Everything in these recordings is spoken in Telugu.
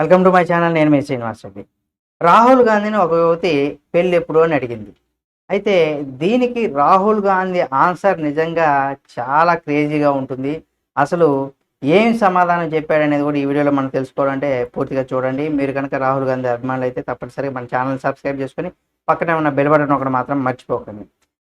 వెల్కమ్ టు మై ఛానల్ నేను మీ శ్రీనివాస్ రెడ్డి. రాహుల్ గాంధీని ఒక యువతి పెళ్ళి ఎప్పుడు అని అడిగింది. అయితే దీనికి రాహుల్ గాంధీ ఆన్సర్ నిజంగా చాలా క్రేజీగా ఉంటుంది. అసలు ఏం సమాధానం చెప్పాడనేది కూడా ఈ వీడియోలో మనం తెలుసుకోవాలంటే పూర్తిగా చూడండి. మీరు కనుక రాహుల్ గాంధీ అభిమానులు అయితే తప్పనిసరిగా మన ఛానల్ సబ్స్క్రైబ్ చేసుకొని పక్కనే ఉన్న బెల్ బటన్ ఒకటి మాత్రం మర్చిపోకండి.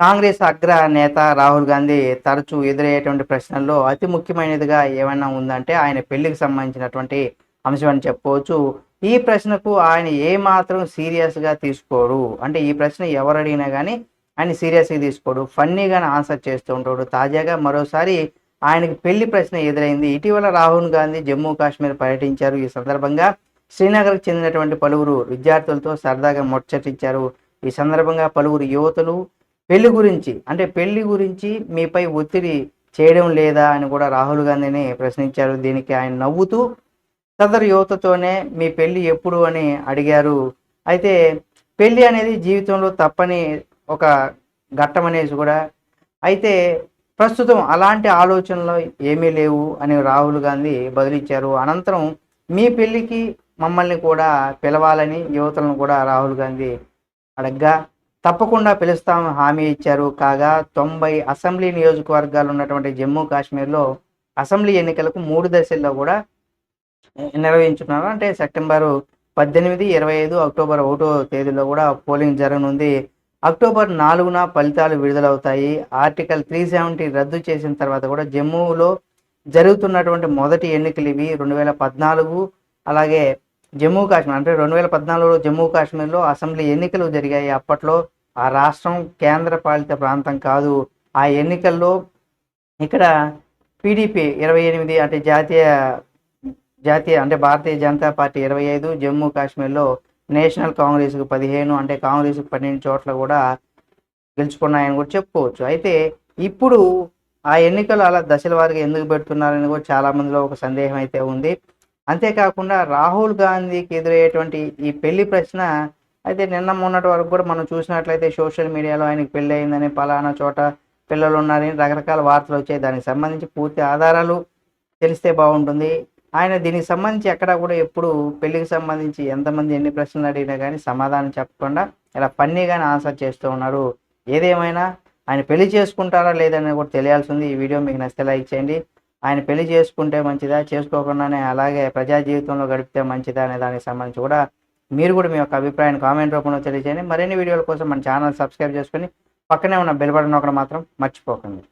కాంగ్రెస్ అగ్ర నేత రాహుల్ గాంధీ తరచూ ఎదురయ్యేటువంటి ప్రశ్నల్లో అతి ముఖ్యమైనదిగా ఏమైనా ఉందంటే ఆయన పెళ్ళికి సంబంధించినటువంటి అంశం అని చెప్పుకోవచ్చు ఈ ప్రశ్నకు ఆయన ఏమాత్రం సీరియస్గా తీసుకోడు. అంటే ఈ ప్రశ్న ఎవరు అడిగినా కానీ ఆయన సీరియస్గా తీసుకోడు. ఫన్నీగానే ఆన్సర్ చేస్తూ ఉంటాడు. తాజాగా మరోసారి ఆయనకి పెళ్ళి ప్రశ్న ఎదురైంది. ఇటీవల రాహుల్ గాంధీ జమ్మూ కాశ్మీర్ పర్యటించారు. ఈ సందర్భంగా శ్రీనగర్కు చెందినటువంటి పలువురు విద్యార్థులతో సరదాగా ముచ్చటించారు. ఈ సందర్భంగా పలువురు యువతులు పెళ్ళి గురించి అంటే పెళ్ళి గురించి మీపై ఒత్తిడి చేయడం లేదా అని కూడా రాహుల్ గాంధీని ప్రశ్నించారు. దీనికి ఆయన నవ్వుతూ సదరు యువతతోనే మీ పెళ్ళి ఎప్పుడు అని అడిగారు. అయితే పెళ్ళి అనేది జీవితంలో తప్పని ఒక ఘట్టం అనేసి కూడా. అయితే ప్రస్తుతం అలాంటి ఆలోచనలు ఏమీ లేవు అని రాహుల్ గాంధీ బదిలిచ్చారు. అనంతరం మీ పెళ్ళికి మమ్మల్ని కూడా పిలవాలని యువతలను కూడా రాహుల్ గాంధీ అడగ్గా తప్పకుండా పిలుస్తాం హామీ ఇచ్చారు. కాగా తొంభై అసెంబ్లీ నియోజకవర్గాలు ఉన్నటువంటి జమ్మూ కాశ్మీర్లో అసెంబ్లీ ఎన్నికలకు మూడు దశల్లో కూడా నిర్వహించున్నారు అంటే సెప్టెంబరు పద్దెనిమిది ఇరవై ఐదు అక్టోబర్ ఒకటో తేదీలో కూడా పోలింగ్ జరగనుంది. అక్టోబర్ నాలుగున ఫలితాలు విడుదలవుతాయి. ఆర్టికల్ త్రీ సెవెంటీ రద్దు చేసిన తర్వాత కూడా జమ్మూలో జరుగుతున్నటువంటి మొదటి ఎన్నికలు ఇవి రెండు వేల పద్నాలుగు అలాగే జమ్మూ కాశ్మీర్ అంటే రెండు వేల పద్నాలుగులో జమ్మూ కాశ్మీర్లో అసెంబ్లీ ఎన్నికలు జరిగాయి. అప్పట్లో ఆ రాష్ట్రం కేంద్ర పాలిత ప్రాంతం కాదు. ఆ ఎన్నికల్లో ఇక్కడ పీడీపీ ఇరవై ఎనిమిది అంటే జాతీయ జాతీయ అంటే భారతీయ జనతా పార్టీ ఇరవై ఐదు జమ్మూ కాశ్మీర్లో నేషనల్ కాంగ్రెస్కు పదిహేను అంటే కాంగ్రెస్కు పన్నెండు చోట్ల కూడా గెలుచుకున్నాయని కూడా చెప్పుకోవచ్చు. అయితే ఇప్పుడు ఆ ఎన్నికలు అలా దశల వారిగా ఎందుకు పెడుతున్నారని కూడా చాలా మందిలో ఒక సందేహం అయితే ఉంది. అంతేకాకుండా రాహుల్ గాంధీకి ఎదురయ్యేటువంటి ఈ పెళ్ళి ప్రశ్న అయితే నిన్న మొన్నటి వరకు కూడా మనం చూసినట్లయితే సోషల్ మీడియాలో ఆయనకి పెళ్ళి అయిందని పలానా చోట పిల్లలు ఉన్నారని రకరకాల వార్తలు వచ్చాయి. దానికి సంబంధించి పూర్తి ఆధారాలు తెలిస్తే బాగుంటుంది. ఆయన దీనికి సంబంధించి ఎక్కడ కూడా ఎప్పుడు పెళ్ళికి సంబంధించి ఎంతమంది ఎన్ని ప్రశ్నలు అడిగినా కానీ సమాధానం చెప్పకుండా ఇలా ఫన్నీగానే ఆన్సర్ చేస్తూ ఉన్నారు ఏదేమైనా ఆయన పెళ్ళి చేసుకుంటారా లేదని కూడా తెలియాల్సి ఉంది. ఈ వీడియో మీకు నచ్చితే లైక్ చేయండి. ఆయన పెళ్ళి చేసుకుంటే మంచిదా? చేసుకోకుండానే అలాగే ప్రజా జీవితంలో గడిపితే మంచిదా అనే దానికి సంబంధించి కూడా మీరు కూడా మీ యొక్క అభిప్రాయాన్ని కామెంట్ రూపంలో తెలియజేయండి. మరిన్ని వీడియోల కోసం మన ఛానల్ సబ్స్క్రైబ్ చేసుకొని పక్కనే ఉన్న బెల్ బటన్ ఒకటి మాత్రం మర్చిపోకండి.